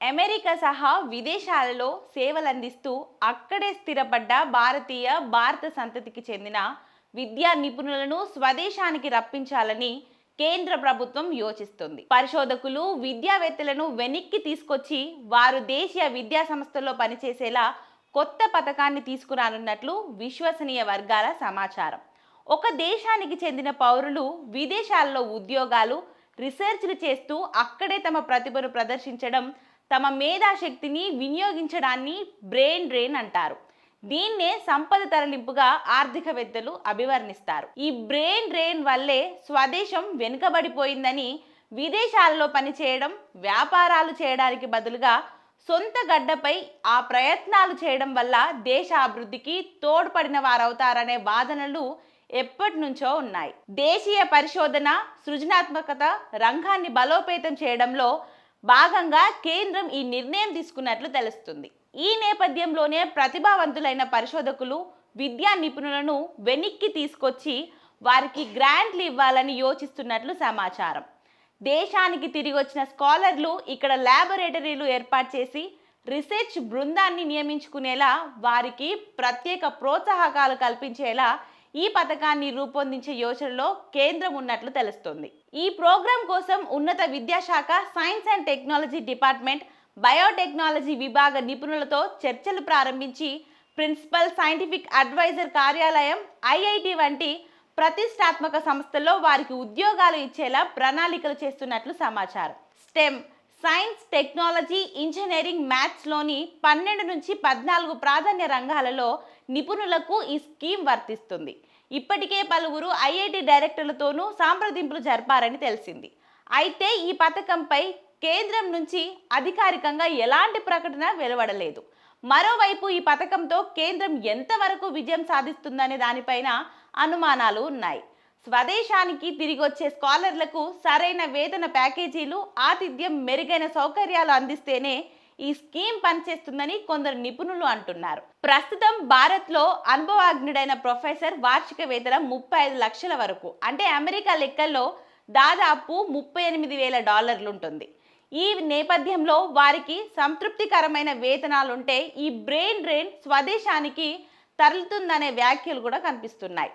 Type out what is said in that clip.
America సహా విదేశాలలో సేవలందిస్తూ అక్కడే స్థిరపడ్డ భారతీయ భారత సంతతికి చెందిన విద్యా నిపుణులను స్వదేశానికి రప్పించాలని కేంద్ర ప్రభుత్వం యోచిస్తుంది. పరిశోధకులు విద్యావేత్తలను వెనక్కి తీసుకొచ్చి వారు దేశీయ విద్యా సంస్థల్లో పనిచేసేలా కొత్త పథకాన్ని తీసుకురానున్నట్లు విశ్వసనీయ వర్గాల సమాచారం. ఒక దేశానికి చెందిన పౌరులు విదేశాల్లో ఉద్యోగాలు రీసెర్చ్లు చేస్తూ అక్కడే తమ ప్రతిభను ప్రదర్శించడం తమ మేధాశక్తిని వినియోగించడాన్ని బ్రెయిన్ డ్రెయిన్ అంటారు. దీన్నే సంపద తరలింపుగా ఆర్థికవేత్తలు అభివర్ణిస్తారు. ఈ బ్రెయిన్ డ్రెయిన్ వల్లే స్వదేశం వెనుకబడిపోయిందని విదేశాలలో పనిచేయడం వ్యాపారాలు చేయడానికి బదులుగా సొంత గడ్డపై ఆ ప్రయత్నాలు చేయడం వల్ల దేశ అభివృద్ధికి తోడ్పడిన వారవుతారనే వాదనలు ఎప్పటి నుంచో ఉన్నాయి. దేశీయ పరిశోధన సృజనాత్మకత రంగాన్ని బలోపేతం చేయడంలో భాగంగా కేంద్రం ఈ నిర్ణయం తీసుకున్నట్లు తెలుస్తుంది. ఈ నేపథ్యంలోనే ప్రతిభావంతులైన పరిశోధకులు విద్యా నిపుణులను వెనక్కి తీసుకొచ్చి వారికి గ్రాంట్లు ఇవ్వాలని యోచిస్తున్నట్లు సమాచారం. దేశానికి తిరిగి వచ్చిన స్కాలర్లు ఇక్కడ ల్యాబొరేటరీలు ఏర్పాటు చేసి రీసెర్చ్ బృందాన్ని నియమించుకునేలా వారికి ప్రత్యేక ప్రోత్సాహకాలు కల్పించేలా ఈ పథకాన్ని రూపొందించే యోచనలో కేంద్రం ఉన్నట్లు తెలుస్తుంది. ఈ ప్రోగ్రాం కోసం ఉన్నత విద్యాశాఖ science and technology department biotechnology విభాగ నిపుణులతో చర్చలు ప్రారంభించి ప్రిన్సిపల్ సైంటిఫిక్ అడ్వైజర్ కార్యాలయం ఐఐటి వంటి ప్రతిష్టాత్మక సంస్థల్లో వారికి ఉద్యోగాలు ఇచ్చేలా ప్రణాళికలు చేస్తున్నట్లు సమాచారం. స్టెమ్ సైన్స్ టెక్నాలజీ ఇంజనీరింగ్ మ్యాథ్స్లోని పన్నెండు నుంచి పద్నాలుగు ప్రాధాన్య రంగాలలో నిపుణులకు ఈ స్కీమ్ వర్తిస్తుంది. ఇప్పటికే పలువురు ఐఐటి డైరెక్టర్లతోనూ సాంప్రదింపులు జరిపారని తెలిసింది. అయితే ఈ పథకంపై కేంద్రం నుంచి అధికారికంగా ఎలాంటి ప్రకటన వెలువడలేదు. మరోవైపు ఈ పథకంతో కేంద్రం ఎంతవరకు విజయం సాధిస్తుందనే దానిపైన అనుమానాలు ఉన్నాయి. స్వదేశానికి తిరిగి వచ్చే స్కాలర్లకు సరైన వేతన ప్యాకేజీలు ఆతిథ్యం మెరుగైన సౌకర్యాలు అందిస్తేనే ఈ స్కీమ్ పనిచేస్తుందని కొందరు నిపుణులు అంటున్నారు. ప్రస్తుతం భారత్లో అనుభవాగ్నుడైన ప్రొఫెసర్ వార్షిక వేతనం ముప్పై ఐదు లక్షల వరకు. అంటే అమెరికా లెక్కల్లో దాదాపు ముప్పై ఎనిమిది వేల డాలర్లు ఉంటుంది ఈ నేపథ్యంలో వారికి సంతృప్తికరమైన వేతనాలుంటే ఈ బ్రెయిన్ డ్రెయిన్ స్వదేశానికి తరలుతుందనే వ్యాఖ్యలు కూడా కనిపిస్తున్నాయి.